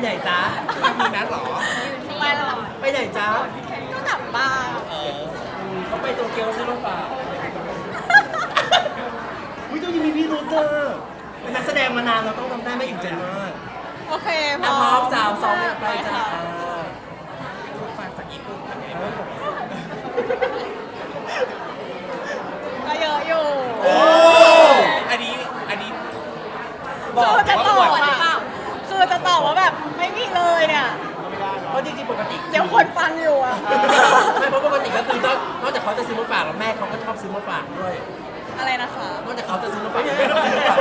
ไหนจ๊ะมีนัดเหรอ ไปหรอไปไหนจ๊ะก็กลับบ้านเอออืมเขาไปโตเกียวซื้อมาฝากอุ้ยตัวยังมีพี่รูเตอร์เป็นนักแสดงมานานเราต้องทำได้ไม่ถึงใจมากโอเคพอะร้พร้ออมมสามสองหนึ่งไปจ้ะค่ะอ่าลูกฟังจากญี่ปุ่นเป็นไงบ้างก็เยอะอยู่โอ้อันนี้อันนี้บอกคือจะว่าตปอบวดอะคือจะ ตอบว่าแบบไม่มีเลยเนี่ยเพราะจริงๆปกติเดี๋ยวคนฟังอยู่อะไม่เพราะปกติก็คือนอกนอกจากเขาจะซื้อมาฝากแล้วแม่เขาก็ชอบซื้อมาฝากด้วยอะไรนะคะ นอกจากเขาจะซื้อมาฝากแม่ก็ซื้อมาฝาก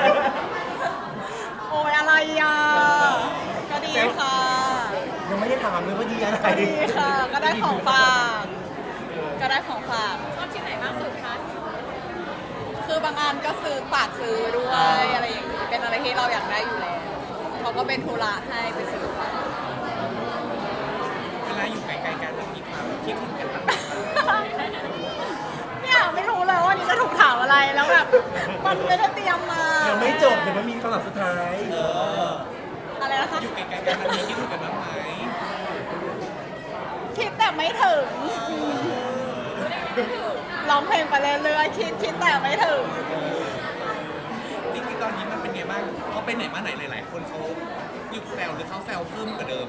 โอ้ยอะไรอะก็ดีค่ะยังไม่ได้ถามเลยว่าดีอะไรก็ดีค่ะ ก็ได้ของฝาก ก็ได้ของฝากชอบชิ้นไหนมากสุดคะคือบางอันก็ซื้อฝากซื้อด้วย ก็เป็นธุระให้ไปซื้อฝากเวลาอยู่ไกลๆกันมันมีความคิดถึงกันบ้างไหมเนี่ยไม่รู้เลยว่านี่จะถูกถามอะไรแล้วแบบมันไม่ได้เตรียมมายังไม่จบเดี๋ยวมันมีคำถามสุดท้ายเอออะไรนะคะอยู่ไกลๆกันมันมีคิดถึงกันบ้างไหมคิดแต่ไม่ถึงร้องเพลงไปเรื่อยๆคิดคิดแต่ไม่ถึงจริงๆตอนนี้มันเป็นไงบ้างเขา ไปไหนมาไหนหลาย ๆ คนเขาหยุดแซวหรือเขาแซวเพิ่มกว่าเดิม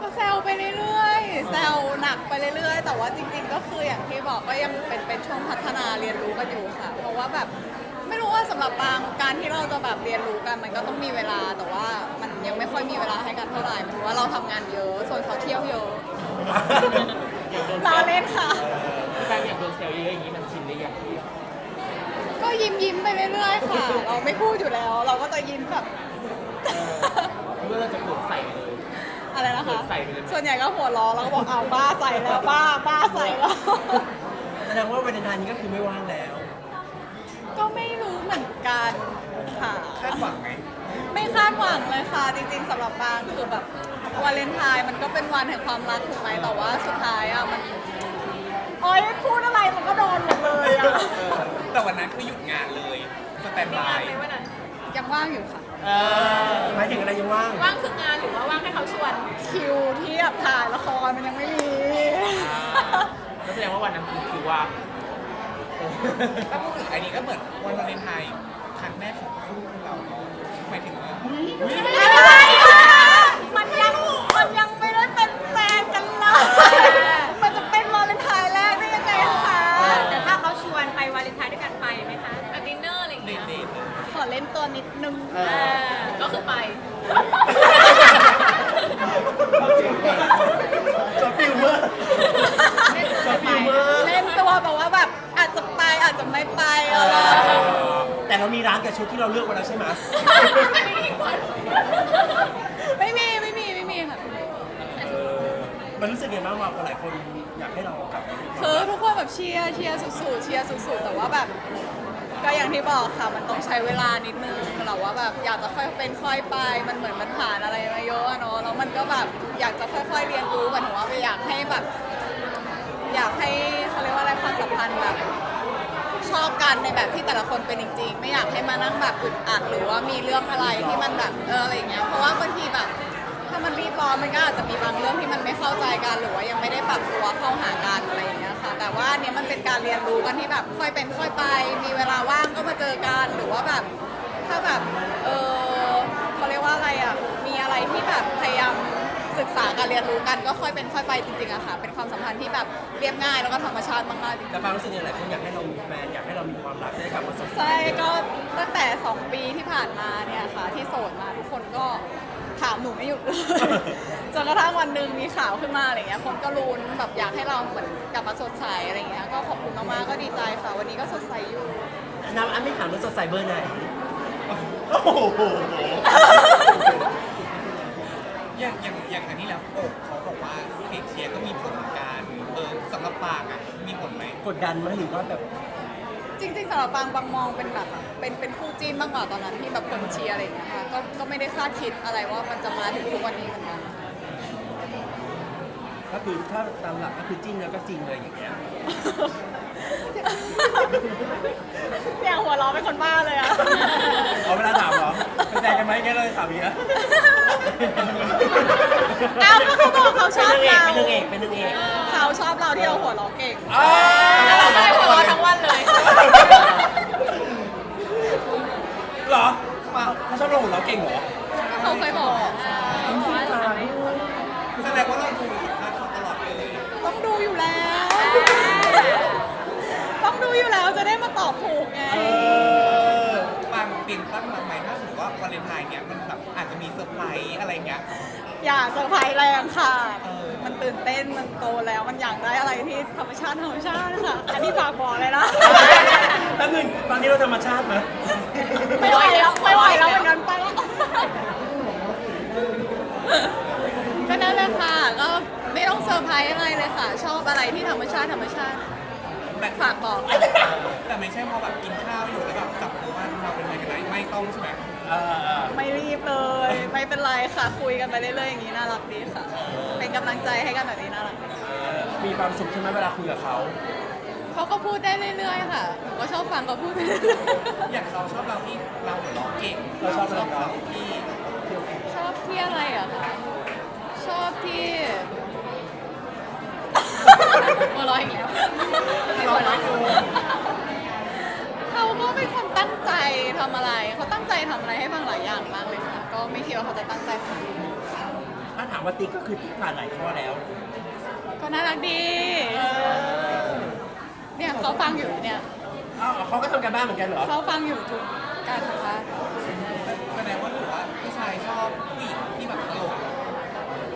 ก็แซวไปเรื่อยๆแซวหนักไปเรื่อยๆ แต่ว่าจริงๆ ก็คืออย่างที่บอกก็ยังเป็นเป็นช่วงพัฒนาเรียนรู้กันอยู่ค่ะ เพราะว่าแบบไม่รู้ว่าสำหรับบางการที่เราจะแบบเรียนรู้กันมันก็ต้องมีเวลา แต่ว่ามันยังไม่ค่อยมีเวลาให้กันเท่าไหร่เพราะว่าเราทำงานเยอะ ส่วนเขาเที่ยวเยอะรอเล่นค่ะ แฟนอยากโดนแซวเยอะอย่างนี้มันชินหรือยัง ก็ยิ้มยิ้มๆไปเรื่อยๆค่ะ เราไม่พูดอยู่แล้ว เราก็จะยิ้มแบบหรือว่าเราจะกดใส่เลย อะไรนะคะ ใส่ไปเลยส่วนใหญ่ก็หัวล้อแล้วก็บอกเอาบ้าใส่แล้วบ้าบ้าใส่แล้ว แสดงว่าวันเลนไทน์นี้ก็คือไม่ว่างแล้ว ก็ไม่รู้เหมือนกันค่ะ คาดหวังไหมไม่คาดหวังเลยค่ะ จริงๆสำหรับบางคือแบบวาเลนไทน์มันก็เป็นวันแห่งความรักถูกไหมแต่ว่าสุดท้ายอะมันโอ๊ยพูดอะไรมัน ก็โดนหมดเลยอะแต่วันนั้นคือหยุดงานเลยสแตนมีบางานยไหมวันนั้นยังว่างอยู่ค่ะหมายถึงอะไรยังว่าง ว่างคืองานหรือว่าว่างให้เขาชวน คิวที่แบบถ่ายละครมันยังไม่มีก็แสดงว่าวันนั้นคือคือว่าถ้าพูดถึงอันนี้ก็เหมือนวันวาเลนไทน์ครั้งแรกของคู่เราเนอะหมายถึงว่า ล่นตัวนิดนึงอ่าก็คือไป จอฟิลเมอร์จอฟิลเมอร์เล่นตัวแบบว่าแบบอาจจะไปอาจจะไม่ไปอะไรแต่เรามีร้านกับชุดที่เราเลือกไว้แล้วใช่ไหมไม่มีไม่มีไม่มีค่ะมันรู้สึกยังไงบ้างว่าหลายคนอยากให้เรากลับมาคือทุกคนแบบเชียร์เชียร์สุดๆเชียร์สุดๆแต่ว่าแบบ ก็อย่างที่บอกค่ะมันต้องใช้เวลานิดนึงเราว่าแบบอยากจะค่อยเป็นค่อยไป มันเหมือนมันผ่านอะไรมาเยอะอะเนาะแล้วมันก็แบบอยากจะค่อย ๆ เรียนรู้กันว่าไปอยากให้แบบ อยากให้เขาเรียกว่าอะไรความสัมพันธ์แบบชอบกันในแบบที่แต่ละคนเป็นจริงๆ ไม่อยากให้มานั่งแบบอึดอัดหรือว่ามีเรื่องอะไรที่มันแบบเอออะไรอย่างเงี้ยเพราะว่าบางทีแบบ ถ้ามันรีบร้อนมันก็อาจจะมีบางเรื่องที่มันไม่เข้าใจกันหรือว่ายังไม่ได้ปรับตัวเข้าหากันอะไรอย่างเงี้ย แต่ว่าอันเนี้ยมันเป็นการเรียนรู้กันที่แบบค่อยเป็นค่อยไป มีเวลาว่างก็มาเจอกันหรือว่าแบบ ถ้าแบบเออเขาเรียกว่าอะไรอะมีอะไรที่แบบพยายามศึกษาการเรียนรู้กันก็ค่อยเป็นค่อยไปจริงๆอะค่ะ เป็นความสัมพันธ์ที่แบบเรียบง่ายแล้วก็ธรรมชาติมากๆจริงๆ แต่บางรู้สึกยังไงหลายคนอยากให้เรามีแฟนอยากให้เรามีความรักได้กลับมาสดใส ใช่ก็ตั้งแต่ 2 ปีที่ผ่านมาเนี่ยค่ะ ที่โสดมาทุกคนก็ ถามหนูไม่หยุดเลยจนกระทั่งวันหนึ่งมีข่าวขึ้นมาอะไรเงี้ยคนก็รุ้นแบบอยากให้เราเหมือนกลับมาสดใสอะไรเงี้ยก็ขอบคุณมากๆก็ดีใจค่ะ วันนี้ก็สดใสอยู่ น้ำอันไม่ถามว่าสดใสเบอร์ไหนโอ้โหอย่างอย่างอย่างอันนี้แล้วโอบเขาบอกว่าเสียงเชียร์ก็มีผลเหมือนกันเออสำหรับปางอะมีผลไหมกดดันไหมหรือว่าแบบ จริงๆสำหรับบางบางมองเป็นแบบเป็นเป็นคู่จิ้นมากกว่าตอนนั้นที่แบบคนเชียร์อะไรเงี้ยค่ะก็ก็ไม่ได้คาดคิดอะไรว่ามันจะมาถึงทุกวันนี้เหมือนกันก็คือถ้าตามหลักก็คือจิ้นแล้วก็จริงเลยอย่างเงี้ยเนี่ยหัวเราะเป็นคนบ้าเลยอะเอาเวลาถามเหรอเป็นแฟนกันไหมแค่เลยสามีอะเอ้าก็เขาบอกเขาชเป็นอบนางเอกเราเป็นนางเอกเป็นนางเอกเขาชอบเราที่เราหัวเราะเก่งอ้าเราก็เลยหัวเราะทั้งวันเลย เหรอมาเขาชอบ เราหัวเราะเก่งเหรอเขาเคยบอกแสดงว่าเราดูสัมภาษณ์เขาตลอดเลยต้องดูอยู่แล้ว ต้องดูอยู่แล้วจะได้มาตอบถูกไงบางเปลี่ยนตั้งมาไหมถ้าสมมติว่าวาเลนไทน์เนี่ยมันแบบอาจจะมีเซอร์ไพรส์อะไรเงี้ย อย่าเซอร์ไพรส์แรงค่ะ เออ มันตื่นเต้น มันโตแล้ว มันอยากได้อะไรที่ธรรมชาติธรรมชาติค่ะ อันนี้ฝากบอกเลยนะ แป๊บนึงตอนนี้เราธรรมชาติไหมไม่ไหวแล้ว ไม่ไหวแล้วเหมือนกันไปแล้ว ก็นั่นแหละค่ะ ก็ไม่ต้องเซอร์ไพรส์อะไรเลยค่ะ ชอบอะไรที่ธรรมชาติธรรมชาติแต่ฝากบอก แต่ไม่ใช่พอแบบกินข้าวอยู่แล้วแบบจับมือว่าเราเป็นอะไรกันไหนไม่ต้องใช่ไหมเออเออไม่รีบเลย ไม่เป็นไรค่ะ คุยกันไปเรื่อยๆอย่างนี้น่ารักดีค่ะ เป็นกำลังใจให้กันแบบนี้น่ารักดี มีความสุขใช่ไหมเวลาคุยกับเขา เขาก็พูดได้เรื่อยๆค่ะหนูก็ชอบฟังเขาพูดไปเรื่อยอย่างเขาชอบเราที่เราหัวเราะเก่งเราชอบอะไรเขาเขาที่ๆชอบที่อะไรอะคะชอบที่ หัวเราะอีกแล้วหัวเราะเขาก็เป็นคนตั้งใจทำอะไร เขาตั้งใจทำอะไรให้บางหลายอย่างมากเลยค่ะ ก็ไม่คิดว่าเขาจะตั้งใจทำถ้าถามว่าติ๊กก็คือติ๊กผ่านหลายข้อแล้ว ก็น่ารักดี เนี่ยเขาฟังอยู่เนี่ยอ้าวเขาก็ทำการบ้านเหมือนกันเหรอเขาฟังอยู่ทุกการสัมภาษณ์แสดงว่าถือว่าผู้ชายชอบผู้หญิงที่แบบตลก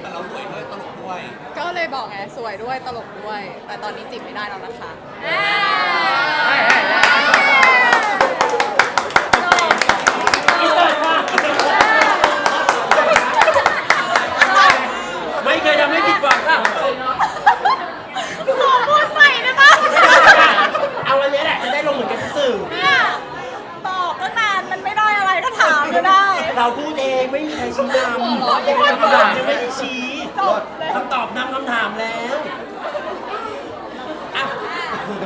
แต่เราสวยด้วยตลกด้วยก็เลยบอกไงสวยด้วยตลกด้วย แต่ตอนนี้จีบไม่ได้แล้วนะคะอินเสิร์ตค่ะไม่เคยทำให้ผิดหวังค่ะ ขอพูดใหม่ได้ปะ เอาวันนี้แหละจะได้ลงเหมือนกันทุกสื่อ เนี่ยตอบตั้งนานมันไม่ได้อะไรก็ถามก็ได้ เราพูดเองไม่มีใครชี้นำคำตอบยังไม่ได้ชี้ จบเลย คำตอบนำคำถามแล้วอะ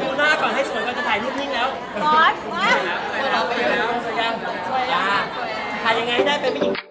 ดูหน้าก่อนให้สวยก่อนจะถ่ายรูปนิ่งแล้วบอสมาสวยแล้วสวยแล้วสวยยังสวยยังถ่ายยังไงให้ได้เป็นผู้หญิง